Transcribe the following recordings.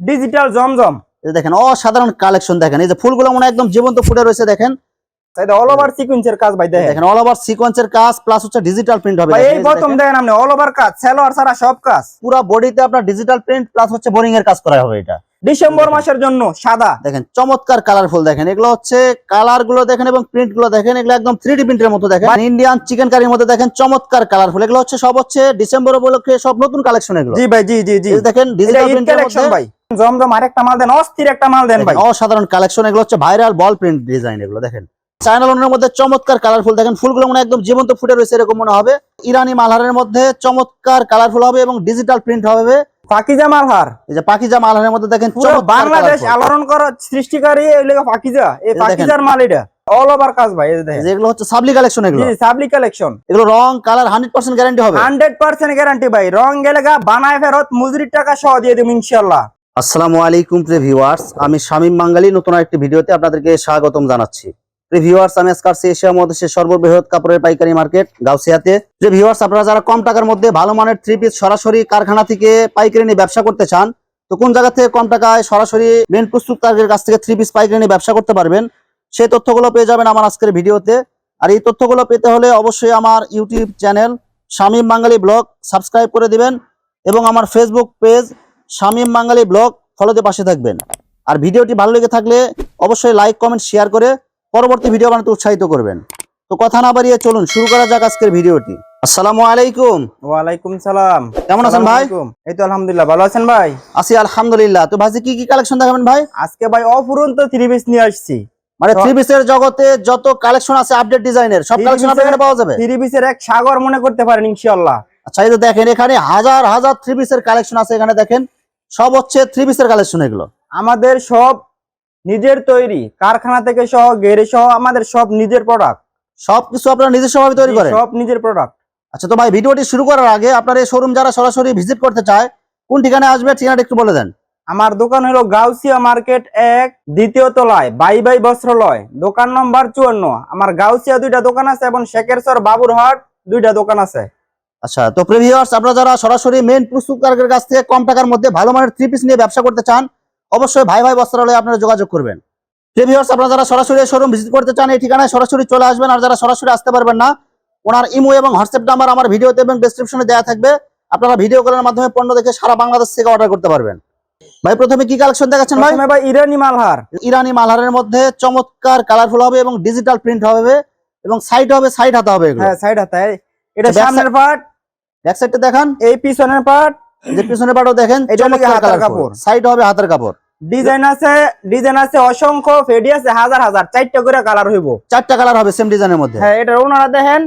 Digital জমজম। এই দেখেন অসাধারণ কালেকশন দেখেন। এই যে ফুলগুলো মনে একদম জীবন্ত ফুটে রয়েছে দেখেন। অল ওভার সিকুয়েন্সের কাজ ভাই দেখেন। দেখেন অল ওভার সিকোয়েন্সের কাজ প্লাস হচ্ছে ডিজিটাল প্রিন্ট হবে। এই এই প্রথম দেখেন, দেখেন আপনি অল ওভার কাজ সেলোয়ার ছাড়া সব কাজ। পুরা বডিতে আপনার ডিজিটাল প্রিন্ট প্লাস হচ্ছে বোরিং এর কাজ করা হবে এটা। ডিসেম্বর মাসের জন্য সাদা। দেখেন চমৎকার কালারফুল দেখেন। এগুলো হচ্ছে কালারগুলো দেখেন এবং প্রিন্টগুলো দেখেন। এগুলো একদম থ্রি ডি প্রিন্টের মতো দেখেন। ইন্ডিয়ান চিকেন কারির মধ্যে দেখেন চমৎকার কালারফুল এগুলো হচ্ছে সব হচ্ছে ডিসেম্বর উপলক্ষে সব নতুন কালেকশন এগুলো। জি ভাই জি জি জি। দেখেন ডিজিটাল প্রিন্টের মধ্যে ভাই। জমজম আরেকটা মাল দেন অস্থির একটা মাল দেন ভাই। অসাধারণ কালেকশন এগুলো হচ্ছে ভাইরাল বল প্রিন্ট ডিজাইন এগুলো দেখেন। চায়না লোনের মধ্যে চমৎকার কালারফুল দেখেন ফুলগুলো মনে একদম জীবন্ত ফুটে রয়েছে এরকম মনে হবে। ইরানি মালহারের মধ্যে চমৎকার কালারফুল হবে এবং ডিজিটাল প্রিন্ট হবে ফাকিজা মালহার। এই যে পাকিজা মালহারের মধ্যে দেখেন বাংলাদেশ আলোড়ন করা সৃষ্টিকারী এই লেগে ফাকিজা এই। ফাকিজার মাল এটা। অল ওভার কাজ ভাই এই দেখেন। এগুলো হচ্ছে সাবলি কালেকশন এগুলো। জি সাবলি কালেকশন এগুলো রং কালার হান্ড্রেড পার্সেন্ট গ্যারান্টি হবে। হান্ড্রেড পার্সেন্ট গ্যারান্টি ভাই রং গেলে বানায় ফেরত মজুরির টাকা সহ দিয়ে দেবো ইনশাল্লাহ আসসালামু আলাইকুম প্রিয় আমি শামীম বাঙ্গালী। নতুন একটি ভিডিওতে আপনাদেরকে স্বাগতম জানাচ্ছি। প্রিয় ভিউয়ার্স, আমি আজকাল এশিয়া মহাদেশের সর্ববৃহৎ কাপড়ের পাইকারি মার্কেট গাউসিয়াতে। প্রিয় ভিউয়ার্স, আপনারা যারা কম টাকার মধ্যে ভালো মানের থ্রি পিস সরাসরি কারখানা থেকে পাইকারি নিয়ে ব্যবসা করতে চান, তো কোন জায়গা থেকে কম টাকায় সরাসরি মেন প্রস্তুতকারকের কাছ থেকে থ্রি পিস পাইকারি নিয়ে ব্যবসা করতে পারবেন সেই তথ্যগুলো পেয়ে যাবেন আমার আজকের ভিডিওতে। আর এই তথ্যগুলো পেতে হলে অবশ্যই আমার YouTube channel Shamim Bangali blog subscribe করে দিবেন এবং আমার Facebook page Shamim Bangali blog ফলোতে পাশে থাকবেন। আর ভিডিওটি ভালো লেগে থাকলে অবশ্যই লাইক কমেন্ট শেয়ার করে পরবর্তী ভিডিও বানাতে উৎসাহিত করবেন। তো কথা না বাড়িয়ে চলুন শুরু করা যাক আজকের ভিডিওটি। আসসালামু আলাইকুম। ওয়ালাইকুম সালাম। কেমন আছেন ভাই? এই তো আলহামদুলিল্লাহ ভালো আছেন ভাই? আছি আলহামদুলিল্লাহ। তো ভাজি কি কি কালেকশন দেখাবেন ভাই? আজকে ভাই অফুরন্ত থ্রি পিস নিয়ে আসছি। মানে থ্রি পিসের জগতে যত কালেকশন আছে আপডেট ডিজাইনের সব কালেকশন আপনার এখানে পাওয়া যাবে? থ্রি পিসের এক সাগর মনে করতে পারেন ইনশাল্লাহ আচ্ছা এই তো দেখেন এখানে হাজার হাজার থ্রি পিসের কালেকশন আছে এখানে দেখেন। সব হচ্ছে থ্রি পিসের কালেকশন এগুলো। আমাদের সব নিজের তৈরি কারখানা থেকে সহ গেরে সহ আমাদের সব নিজের প্রোডাক্ট সবকিছু আপনারা নিজস্ব ভাবে তৈরি করেন? সব নিজের প্রোডাক্ট আচ্ছা তো ভাই ভিডিওটি শুরু করার আগে আপনার এই শোরুম যারা সরাসরি ভিজিট করতে চায় কোন ঠিকানায় আসবে ঠিকানাটা একটু বলে দেন। আমার দোকান হলো গাউসিয়া মার্কেট এক দ্বিতীয় তলায় বাই বাই বস্ত্রালয় দোকান নম্বর চুয়ান্ন। আমার গাউসিয়া দুইটা দোকান আছে এবং শেখেরচর বাবুরহাট দুইটা দোকান আছে। আচ্ছা তো প্রিভিউয়ার্স আপনারা যারা সরাসরি মেন প্রস্তুতকারকের কাছ থেকে কম টাকার মধ্যে ভালো মানের থ্রি পিস নিয়ে ব্যবসা করতে চান অবশ্যই ভাই ভাই বস্ত্রালয়ে আপনারা যোগাযোগ করবেন। প্রিভিউয়ার্স আপনারা যারা সরাসরি শোরুম ভিজিট করতে চান এই ঠিকানায় সরাসরি চলে আসবেন। আর যারা সরাসরি আসতে পারবেন না ওনার ইমো এবং হোয়াটসঅ্যাপ নাম্বার আমার ভিডিওতে এবং ডেসক্রিপশনে দেওয়া থাকবে। আপনারা ভিডিও কলের মাধ্যমে পণ্য দেখে সারা বাংলাদেশ থেকে অর্ডার করতে পারবেন। ভাই প্রথমে কি কালেকশন দেখাচ্ছেন ভাই? ভাই ইরানি মালহার। ইরানি মালহারের মধ্যে চমৎকার কালারফুল হবে এবং ডিজিটাল প্রিন্ট হবে এবং সাইড হবে সাইড হাতে হবে এগুলো। হ্যাঁ সাইড হাতায় এটা সামনের পার্ট ব্যাক সাইডটা দেখান এই পিছনের পার্ট যে পিছনের পাটও দেখেন এটা চমৎকার হাতের কাপড়। সাইড হবে হাতের কাপড়। ডিজাইন আছে ডিজাইন আছে অসংখ্য ফেডি আছে হাজার হাজার চারটা করে কালার হইব। চারটা কালার হবে সেম ডিজাইনের মধ্যে। হ্যাঁ এটা ওনারা দেখেন।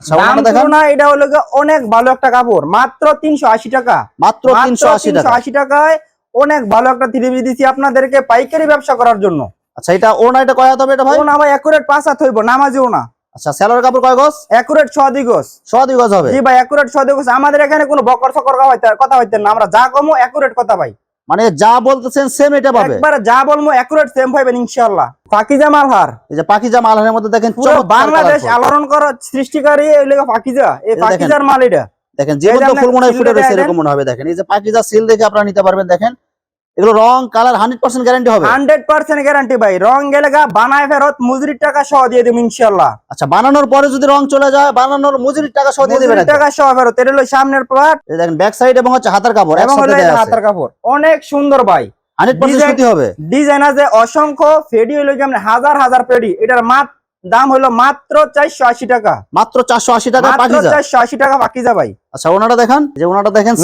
আচ্ছা, দাম ওনাটা দেখান। না এটা হলো অনেক ভালো একটা কাপড় মাত্র তিনশো আশি টাকা। মাত্র তিনশো আশি আশি টাকায় অনেক ভালো একটা থ্রি দিছি আপনাদেরকে পাইকারি ব্যবসা করার জন্য। আচ্ছা এটা ওনা এটা কয় হবে এটা ভাই? ও না ভাই একুরেট পাঁচ হাত হইব নামাজিও না আচ্ছা স্যালোর কাপড় কয় গজ? একুরেট ছ দিগস ছ দুই গজ হবে। জি ভাই একুরেট ছ দিগস আমাদের এখানে কোনো বকর সকর কথা হইতে- না। আমরা যা কমো একুরেট কথা ভাই। মানে যা বলতেছেন সেম এটা পাবে। একবার যা বলব একুরেট সেম পাইবেন ইনশাআল্লাহ। ফাকিজা মালহার এই যে মালহারের মধ্যে দেখেন বাংলাদেশ। আলোড়ন করা সৃষ্টিকারী এই লেগে ফাকিজা এই। ফাকিজার মাল এটা। দেখেন জীবন্ত যে ফুল মনে হয় ফুটে রয়েছে এরকম মনে হবে। দেখেন এই যে পাখিজা সিল দেখে আপনারা নিতে পারবেন দেখেন। এগুলো রং কালার হান্ড্রেড পার্সেন্ট গ্যারান্টি হবে? হান্ড্রেড পার্সেন্ট গ্যারান্টি ভাই। রং গেলে গা বানায় ফেরত মজুরির টাকা সহ দিয়ে দেবো ইনশাল্লাহ আচ্ছা বানানোর পরে যদি রং চলে যায় বানানোর মজুরির টাকা সহ দিয়ে দেবেন টাকা সহ ফেরত এটা হলো সামনের পার্ট দেখেন ব্যাক সাইড এবং হচ্ছে হাতের কাপড় এবং হলো হাতের কাপড়। অনেক সুন্দর ভাই। হান্ড্রেড পার্সেন্ট হবে। ডিজাইন আছে অসংখ্য। ফেডি হইল যেমন হাজার হাজার ফেডি। এটার মাত দাম হলো মাত্র চারশো আশি টাকা। মাত্র চারশো আশি টাকা চারশো আশি টাকা পাকিজা ভাই। আচ্ছা ওনাটা দেখান। যে ওনাটা দেখেন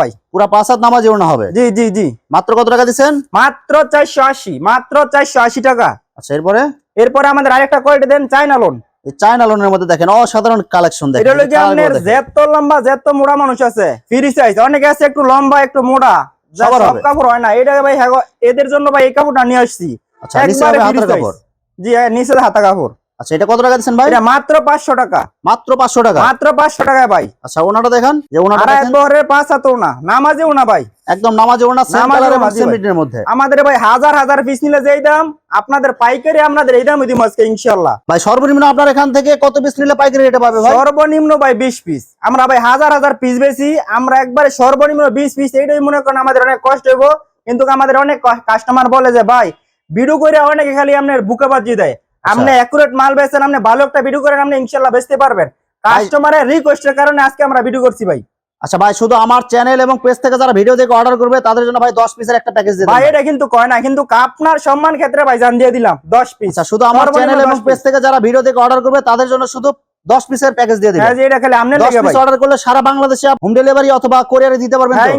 ভাই। পুরা পাঁচ হাত নামাজি ওনা হবে? জি জি জি। মাত্র কত টাকা দিচ্ছেন? মাত্র চারশো আশি মাত্র চারশো আশি টাকা। আচ্ছা এরপরে? এরপরে আমাদের আরেকটা কোয়ালিটি দেন চাইনা লোন চায়না লোনের মধ্যে দেখেন অসাধারণ কালেকশন এটা দেখেন হলো আপনার যেত লম্বা যেত মোড়া মানুষ আছে ফ্রি সাইজ অনেকে আছে একটু লম্বা একটু মোড়া যা সব কাপড় হয় না। এটা ভাই হ্যাঁ এদের জন্য ভাই এই কাপড়টা নিয়ে আসছি। আচ্ছা নিচে হবে free কাপড়? জি হ্যাঁ নিচে হাতা কাপড়। আচ্ছা এটা কত টাকা দিচ্ছেন ভাই? এটা মাত্র পাঁচশো টাকা। মাত্র পাঁচশো টাকা? মাত্র পাঁচশো টাকায় ভাই। আচ্ছা ওনাটা দেখেন। যে ওনাটা দেখেন। বহরের পাঁচ হাত না নামাজেও না ভাই। একদম নামাজে ওনা সেম নামাজে কালার এবং ওনা, জি সেম ভাই। প্রিন্টের মধ্যে। আমাদের ভাই হাজার হাজার পিস নিলে যেই দাম আপনাদের পাইকারি আপনাদের এই দাম দিম আজকে ইনশাল্লাহ ভাই সর্বনিম্ন আপনার এখান থেকে কত পিস নিলে পাইকারি রেটে পাবে ভাই? সর্বনিম্ন ভাই বিশ পিস আমরা ভাই হাজার হাজার পিস বেশি আমরা একবারে সর্বনিম্ন বিশ পিস এইটাই মনে করেন আমাদের অনেক কষ্ট হইব। কিন্তু আমাদের অনেক কাস্টমার বলে যে ভাই ভিডিও করে অনেকে খালি আপনার বুকে বাজিয়ে দেয় আপনি অ্যাকুরেট মাল বেচেন আপনি ভালো একটা ভিডিও করেন আপনি ইনশাল্লাহ বেচতে পারবেন। কাস্টমারের রিকোয়েস্টের কারণে আজকে আমরা ভিডিও করছি ভাই। আচ্ছা ভাই শুধু আমার চ্যানেল এবং পেজ থেকে যারা ভিডিও দেখে অর্ডার করবে তাদের জন্য ভাই 10 পিসের একটা প্যাকেজ দিয়ে ভাই এটা কিন্তু কয় না কিন্তু আপনার সম্মান ক্ষেত্রে ভাই জান দিয়ে দিলাম দশ পিস আচ্ছা শুধু আমার চ্যানেল এবং 10 পেজ থেকে যারা ভিডিও দেখে অর্ডার করবে তাদের জন্য শুধু 10 পিসের প্যাকেজ দিয়ে দিবেন। হ্যাঁ এটা খালি আপনি 10 পিস অর্ডার করলে সারা বাংলাদেশে হোম ডেলিভারি অথবা কোরিয়ারে দিতে পারবেন হ্যাঁ ভাই।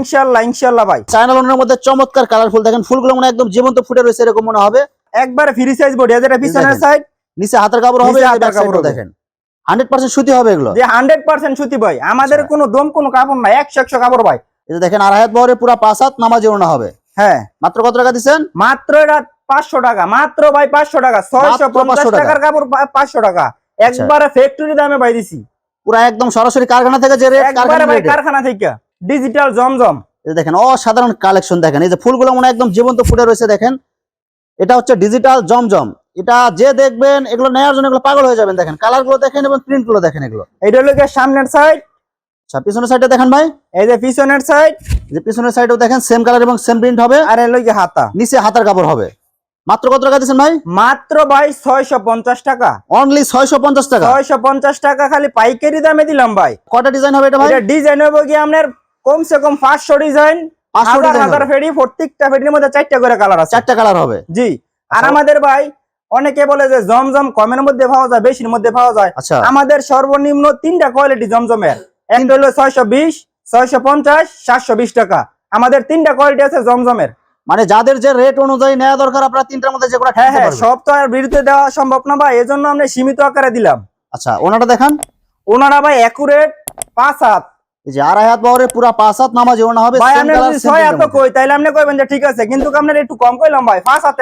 চায়না লোনের মধ্যে চমৎকার কালারফুল দেখেন ফুলগুলো মনে একদম জীবন্ত ফুটে রয়েছে এরকম মনে হবে। একবার ফ্রি সাইজ বডি যেটা পিছনের সাইড নিচে হাতের কাপড় হবে হাতের কাপড় দেখেন। 100% সুতি হবে এগুলো। যে সুতি ভাই। আমাদের আচ্ছা। কোনো দম কোনো কাপড় নাই একশো একশো কাপড় ভাই। দেখেন আড়াই বহরে পুরো পাঁচ হাত নামাজে ওনা হবে। হ্যাঁ। মাত্র কত টাকা দিচ্ছেন? মাত্র এটা পাঁচশো টাকা মাত্র ভাই পাঁচশো টাকা। ছয়শো মাত্র পঞ্চাশ 500 টাকা। টাকার কাপড় পা- পাঁচশো টাকা। একবারে ফ্যাক্টরি দামে পাই দিছি। পুরো একদম সরাসরি কারখানা থেকে যে রেট একবারে কারখানা ভাই কারখানা থেকে। ডিজিটাল জমজম। এই যে দেখেন অসাধারণ কালেকশন দেখেন। এই যে ফুলগুলো মনে একদম জীবন্ত ফুটে রয়েছে দেখেন। এটা হচ্ছে ডিজিটাল জমজম। এটা যে দেখবেন এগুলো নেওয়ার জন্য এগুলো পাগল হয়ে যাবেন দেখেন। কালারগুলো দেখেন এবং প্রিন্টগুলো দেখেন এগুলো। এটা হলো সামনের সাইড আচ্ছা পিছনের সাইডে দেখেন ভাই। এই যে পিছনের সাইড যে পিছনের সাইডেও দেখেন সেম কালার এবং সেম প্রিন্ট হবে। আর এলো গিয়ে হাতা। নিচে হাতার কাপড় হবে। মাত্র কত টাকা দিচ্ছেন ভাই? মাত্র ভাই ছয়শো পঞ্চাশ টাকা। অনলি ছয়শো পঞ্চাশ টাকা? ছয়শো পঞ্চাশ টাকা খালি পাইকারি দামে দিলাম ভাই। কটা ডিজাইন হবে এটা ভাই? ডিজাইন হবে গিয়ে আপনার কমসে কম পাঁচশো ডিজাইন 500 হাজার ডিজাইন হাজার ফেরি প্রত্যেকটা ফেরির মধ্যে চারটা করে কালার আছে। চারটা কালার হবে। জি। আর আচ্ছা। আমাদের ভাই অনেকে বলে যে জমজম কমের মধ্যে পাওয়া যায় বেশির মধ্যে পাওয়া যায়। আচ্ছা। আমাদের সর্বনিম্ন তিনটা কোয়ালিটি জমজমের। একটা হলো ছয়শো বিশ ছয়শো পঞ্চাশ সাতশো বিশ টাকা। আমাদের তিনটা কোয়ালিটি আছে জমজমের। মানে যাদের যে রেট অনুযায়ী নেওয়া দরকার আপনারা তিনটার মধ্যে যে হ্যাঁ হ্যাঁ সব তো আর বিরুদ্ধে দেওয়া সম্ভব না ভাই এজন্য আমরা সীমিত আকারে দিলাম। আচ্ছা ওনাটা দেখান। ওনারা ভাই একুরেট পাঁচ হাত। এই যে আড়াই হাত বহরে পুরা পাঁচ হাত নামাজ ওনা হবে ভাই আপনি যদি ছয় হাত কই তাইলে আপনি কইবেন যে ঠিক আছে কিন্তু আপনার একটু কম কইলাম ভাই পাঁচ হাত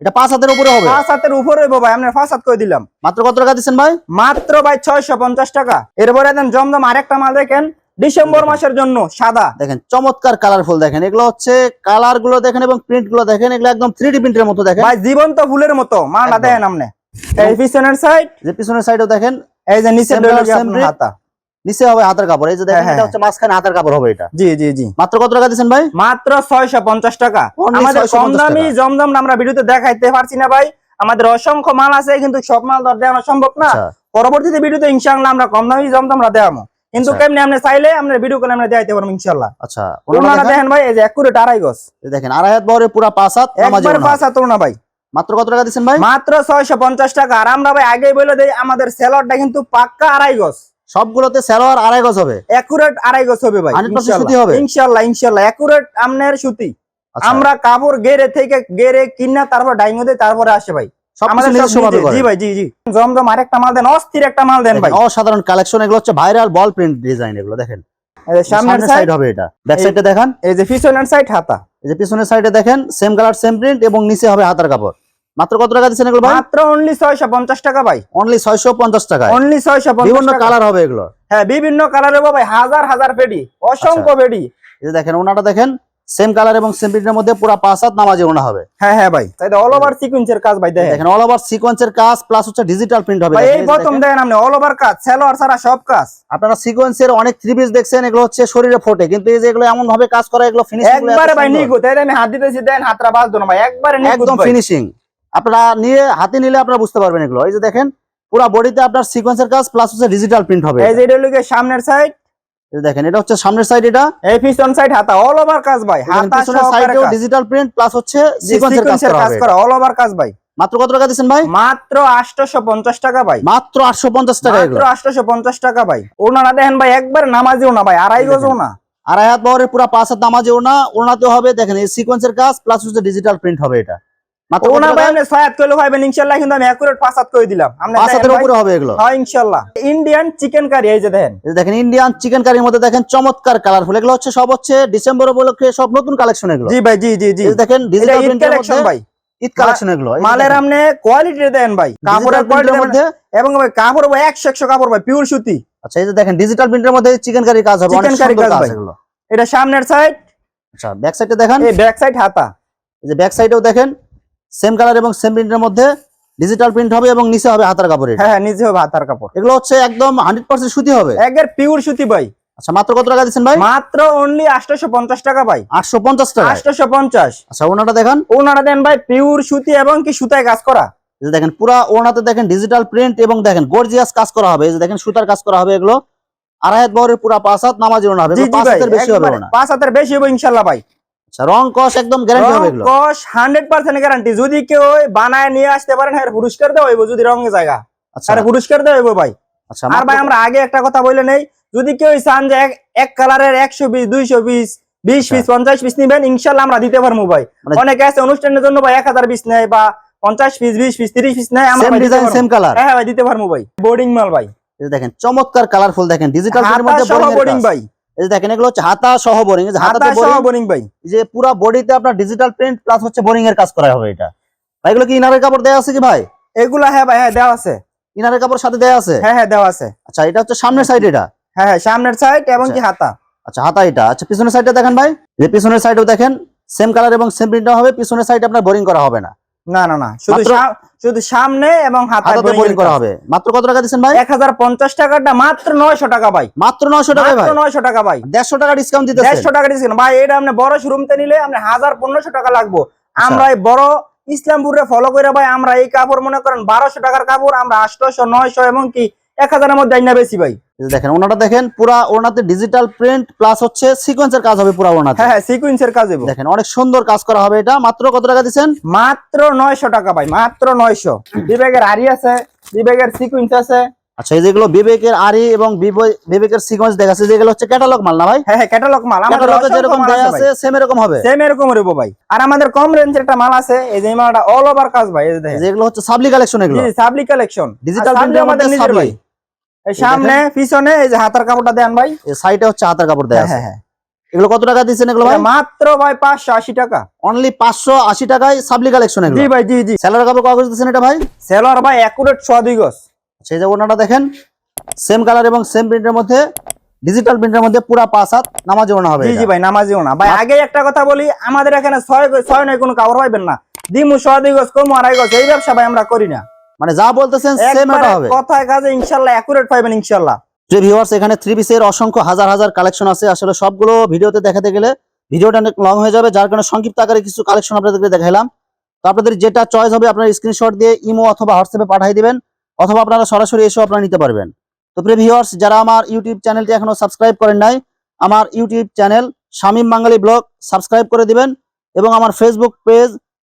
এটা পাঁচ হাতের উপরে হবে? পাঁচ হাতের উপরে ভাই পাঁচ হাত কই দিলাম? মাত্র কত টাকা ভাই? মাত্র ভাই ছয়শো পঞ্চাশ টাকা। এরপরে দেন জমজম আরেকটা মাল দেখেন। ডিসেম্বর মাসের জন্য সাদা। দেখেন চমৎকার কালারফুল দেখেন। এগুলো হচ্ছে কালারগুলো দেখেন এবং প্রিন্টগুলো দেখেন এগুলো একদম থ্রি ডি প্রিন্টের মতো দেখেন। ভাই জীবন্ত ফুলের মতো। মালটা একদম। দেখেন আপনি এই পিছনের সাইড যে পিছনের সাইডেও দেখেন এই যে নিচে Same ডলে color, same print। হাতা? নিচে হবে হাতের কাপড়। এই যে দেখেন হ্যাঁ, এটা হ্যাঁ। হচ্ছে মাঝখানে হাতের কাপড় হবে এটা। জি জি জি। মাত্র কত টাকা ভাই? মাত্র ছয়শো পঞ্চাশ টাকা। আমাদের কম দামি জমজম আমরা ভিডিওতে দেখাইতে পারছি না ভাই। আমাদের অসংখ্য মাল আছে কিন্তু সব মাল দর দেওয়া সম্ভব না। আচ্ছা। পরবর্তীতে ভিডিওতে ইনশাআল্লাহ আমরা কম দামি জমজমরা দেওয়ামো কিন্তু আচ্ছা। কেমনি আপনি চাইলে আমরা ভিডিও করে আমরা দেখাইতে পারব ইনশাআল্লাহ। আচ্ছা ওনারা দেখেন। ভাই এই যে একুরেট আড়াই গজ। দেখেন আড়াই হাত বহরে পুরা পাঁচ হাত একবার পাঁচ হাত না ভাই। মাত্র কত টাকা দিচ্ছেন ভাই? মাত্র ছয়শো পঞ্চাশ টাকা। আর আমরা ভাই আগেই বলে দেই আমাদের সেলরটা কিন্তু পাক্কা আড়াই গজ। সবগুলোতে সালোয়ার আড়াই গজ হবে? একুরেট আড়াই গজ হবে ভাই 100% সুতি হবে? ইনশাল্লাহ ইনশাল্লাহ একুরেট আমনের সুতি। আচ্ছা, আমরা কাপড় গেরে থেকে গেরে কিনা তারপর ডাইং দেই তারপরে আসে ভাই। সবকিছু আমাদের সব নিজস্ব ভাবে নিজে- করেন। জি ভাই জি জি। জমজম আরেকটা মাল দেন অস্থির একটা মাল দেন ভাই। অসাধারণ কালেকশন এগুলো হচ্ছে ভাইরাল বল প্রিন্ট ডিজাইন এগুলো দেখেন। সামনের সামনের সাইড সাইড হবে এটা। ব্যাক এই- সাইডে এই যে পিছনের সাইড হাতা। এই যে পিছনের সাইডে দেখেন সেম কালার সেম প্রিন্ট এবং নিচে হবে হাতার কাপড়। মাত্র কত টাকা দিচ্ছেন এগুলো মাত্র অনলি ছয়শো পঞ্চাশ টাকা ভাই। অনলি ছয়শো পঞ্চাশ টাকায়। অনলি বিভিন্ন কালার হবে এগুলো। হ্যাঁ বিভিন্ন কালার হবে ভাই। হাজার হাজার পেডি। অসংখ্য আচ্ছা। পেডি। এই যে দেখেন ওনাটা দেখেন। সেম কালার এবং সেম প্রিন্টের মধ্যে পুরো পাঁচ হাত নামাজে ওনা হবে। হ্যাঁ হ্যাঁ ভাই। তাই অল ওভার সিকুয়েন্সের কাজ ভাই দেখেন। অল ওভার সিকোয়েন্সের কাজ প্লাস হচ্ছে ডিজিটাল প্রিন্ট হবে। ভাই এই প্রথম দেখেন। আপনি অল ওভার কাজ সেলোয়ার ছাড়া সব কাজ। আপনারা সিকোয়েন্সের অনেক থ্রি পিস দেখছেন এগুলো হচ্ছে শরীরে ফোটে। কিন্তু এই যে এগুলো এমন ভাবে কাজ করা এগুলো ফিনিশিং একবারে ভাই নিখুঁত। এই যে আমি হাত দিতেছি দেন হাতটা বাজ না ভাই একবারে নিখুঁত একদম ফিনিশিং আপনারা নিয়ে হাতে নিলে আপনারা বুঝতে পারবেন এগুলো। এই যে দেখেন পুরো বডিতে আপনার সিকোয়েন্সের কাজ প্লাস হচ্ছে ডিজিটাল প্রিন্ট হবে। এই যে এটা গিয়ে সামনের সাইড দেখেন এটা হচ্ছে সামনের সাইড এটা। এই পিছন সাইড হাতা অল ওভার কাজ ভাই হাতা পিছনের সাইডেও ডিজিটাল প্রিন্ট প্লাস হচ্ছে সিকোয়েন্সের কাজ করা অল ওভার কাজ ভাই। মাত্র কত টাকা দিচ্ছেন ভাই? মাত্র আটশোশো পঞ্চাশ টাকা ভাই। মাত্র আটশো পঞ্চাশ টাকা মাত্র আটশোশো পঞ্চাশ টাকা ভাই। ওনারা দেখেন ভাই একবার নামাজিও না ভাই আড়াই গজও না আড়াই হাত বহরের পুরো পাঁচ হাত নামাজে না ওনাতে হবে দেখেন এই সিকোয়েন্সের কাজ প্লাস হচ্ছে ডিজিটাল প্রিন্ট হবে এটা। ইন্ডিয়ান চিকেন কারি এই যে দেখেন। দেখেন ইন্ডিয়ান চিকেন কারির মধ্যে দেখেন চমৎকার কালারফুল এগুলো হচ্ছে সব হচ্ছে ডিসেম্বর উপলক্ষে সব নতুন কালেকশন এগুলো। জি ভাই জি জি জি। দেখেন ডিজিটাল প্রিন্টের কালেকশন মধ্যে ভাই। ঈদ কালেকশন এগুলো। মালের আপনি কোয়ালিটি দেন ভাই। কাপড়ের digital print কোয়ালিটি এর মধ্যে এবং কাপড় ভাই একশো একশো কাপড় ভাই পিওর সুতি। আচ্ছা এই যে দেখেন ডিজিটাল প্রিন্টের মধ্যে চিকেন কারি কাজ হবে। কাজ এগুলো। এটা সামনের সাইড আচ্ছা ব্যাক সাইডে দেখেন। এই ব্যাক সাইড হাতা। এই যে ব্যাক সাইডেও দেখেন সেম কালার এবং সেম প্রিন্টের মধ্যে ডিজিটাল প্রিন্ট হবে এবং নিচে হবে হাতার কাপড় হ্যাঁ হ্যাঁ নিচে হবে হাতার কাপড়। এগুলো হচ্ছে একদম হান্ড্রেড পার্সেন্ট সুতি হবে। একের পিওর সুতি ভাই। আচ্ছা মাত্র কত টাকা দিচ্ছেন ভাই? মাত্র অনলি আটশোশো পঞ্চাশ টাকা ভাই। আটশো পঞ্চাশ টাকা আটশোশো পঞ্চাশ। আচ্ছা ওনাটা দেখেন। ওনারা দেন ভাই পিওর সুতি এবং কি সুতায় কাজ করা। দেখেন পুরা ওনাতে দেখেন ডিজিটাল প্রিন্ট এবং দেখেন গর্জিয়াস কাজ করা হবে। দেখেন সুতার কাজ করা হবে এগুলো। আড়াই হাত বহরের পুরা পাঁচ হাত নামাজি ওনা হবে। পাঁচ হাতের বেশি হবে একবারে পাঁচ হাতের বেশি হবে ইনশাল্লাহ ভাই। রং কস একদম গ্যারান্টি হবে এগুলো। কস হান্ড্রেড পার্সেন্ট গ্যারান্টি যদি কেউ বানায় নিয়ে আসতে পারেন হ্যাঁ পুরস্কার দেওয়া হইব যদি রঙে জায়গা। আচ্ছা। আরে পুরস্কার দেওয়া হইব ভাই। আচ্ছা আর ভাই আমরা আগে একটা কথা বলে নেই। যদি কেউ চান যে এক- এক কালারের একশো বিশ দুইশো বিশ বিশ আচ্ছা। পিস পঞ্চাশ পিস নিবেন ইনশাল্লাহ আমরা দিতে পারব ভাই। মানে- অনেকে আছে অনুষ্ঠানের জন্য ভাই এক হাজার পিস নেয় বা পঞ্চাশ পিস বিশ পিস তিরিশ পিস নেয় আমরা সেম। কালার হ্যাঁ ভাই দিতে পারব ভাই। বোর্ডিং মাল ভাই। দেখেন চমৎকার কালারফুল দেখেন ডিজিটাল বোর্ডিং ভাই। এই যে দেখেন এগুলো হচ্ছে হাতা সহ বোরিং হাতা সহ বোরিং ভাই। যে পুরো বডিতে আপনার ডিজিটাল প্রিন্ট প্লাস হচ্ছে বোরিং এর কাজ করা হবে এটা। ভাই এগুলো কি ইনারের কাপড় আছে কি ভাই? এগুলা হ্যাঁ ভাই হ্যাঁ দেওয়া আছে। ইনারের কাপড় সাথে দেওয়া আছে? হ্যাঁ হ্যাঁ দেওয়া আছে। আচ্ছা এটা হচ্ছে সামনের সাইড এটা? হ্যাঁ হ্যাঁ সামনের সাইড এবং কি হাতা। আচ্ছা হাতা এটা। আচ্ছা পিছনের সাইডটা দেখেন ভাই। যে পিছনের সাইডেও দেখেন সেম কালার এবং সেম প্রিন্ট হবে। পিছনের সাইড আপনার বোরিং করা হবে না। না না না। শুধু শুধু সামনে এবং হাতাতে বোরিং করা হবে। মাত্র কত টাকা দিচ্ছেন ভাই? এক হাজার পঞ্চাশ টাকাটা মাত্র নয়শো টাকা ভাই। মাত্র নশো টাকায় ভাই। মাত্র নয়শো টাকা ভাই। দেড়শো টাকা ডিসকাউন্ট দিতেছে দেড়শো টাকা ডিসকাউন্ট ভাই এটা আপনি বড় শোরুমতে নিলে আপনি হাজার পনেরোশো টাকা লাগবো। আচ্ছা। আমরা এই বড় ইসলামপুরে ফলো করে ভাই আমরা এই কাপড় মনে করেন বারোশো টাকার কাপড় আমরা আটশোশো নয়শো এবং কি এক হাজারের মধ্যে আইনা বেশি ভাই। দেখেন ওনাটা দেখেন পুরা ওনাতে ডিজিটাল প্রিন্ট প্লাস হচ্ছে সিকোয়েন্সের কাজ হবে পুরা ওনাতে। হ্যাঁ হ্যাঁ সিকুয়েন্সের কাজ দেবো দেখেন অনেক সুন্দর কাজ করা হবে এটা। মাত্র কত টাকা দিচ্ছেন? মাত্র নয়শো টাকা ভাই মাত্র নয়শো। বিবেকের আরি আছে বিবেকের সিকুয়েন্স আছে। আচ্ছা এই যেগুলো বিবেকের আরি এবং বিবে- বিবেকের সিকোয়েন্স দেখাচ্ছে যেগুলো হচ্ছে ক্যাটালগ মাল না ভাই? হ্যাঁ হ্যাঁ ক্যাটালগ মাল। আমাদের যেরকম দেয়া আছে সেম এরকম হবে। সেম এরকম রইবো ভাই। আর আমাদের কম রেঞ্জের একটা মাল আছে এই যে মালটা অল ওভার কাজ ভাই এই যে দেখেন। যেগুলো হচ্ছে সাবলি কালেকশন এগুলো। জি সাবলি কালেকশন ডিজিটাল সাবলি প্রিন্টের আমাদের নিজের ভাই। সামনে পিছনে এই যে হাতার কাপড়টা দেন ভাই। সাইডে হচ্ছে হাতার কাপড় দেয়া হ্যাঁ হ্যাঁ হ্যাঁ। এগুলো কত টাকা দিচ্ছেন এগুলো ভাই? মাত্র ভাই পাঁচশো আশি টাকা। অনলি পাঁচশো আশি টাকায় সাবলি কালেকশন জি ভাই জি জি। স্যালার কাপড় কত দিচ্ছেন এটা ভাই? সেলর ভাই একুরেট সোয়া দুই গজ। সেই যে ওনাটা দেখেন। সেম কালার এবং সেম প্রিন্টের মধ্যে ডিজিটাল প্রিন্টের মধ্যে পুরা পাঁচ হাত নামাজে ওনা হবে জি। জি ভাই নামাজিও না ভাই আগে একটা কথা বলি আমাদের এখানে ছয় ছয় নয় কোনো কাপড় পাইবেন না। দিমু সোয়া দুই গজ কম আড়াই গজ। এই ব্যবসা ভাই আমরা করি না। মানে যা বলতেছেন সেম এটা হবে। কথায় কাজে ইনশাল্লাহ একুরেট পাইবেন ইনশাল্লাহ। যে ভিউয়ার্স এখানে থ্রি পিসের অসংখ্য হাজার হাজার কালেকশন আছে। আসলে সবগুলো ভিডিওতে দেখাতে গেলে ভিডিওটা অনেক লং হয়ে যাবে যার কারণে সংক্ষিপ্ত আকারে কিছু কালেকশন আপনাদেরকে দেখাইলাম। তো আপনাদের যেটা চয়েস হবে আপনারা স্ক্রিনশট দিয়ে ইমো অথবা হোয়াটসঅ্যাপে পাঠিয়ে দিবেন অথবা আপনারা সরাসরি এসেও আপনারা নিতে পারবেন। তো প্রিয় ভিউয়ার্স যারা আমার ইউটিউব চ্যানেলটি এখনও সাবস্ক্রাইব করেন নাই আমার YouTube channel Shamim Bangali blog subscribe করে দিবেন এবং আমার Facebook page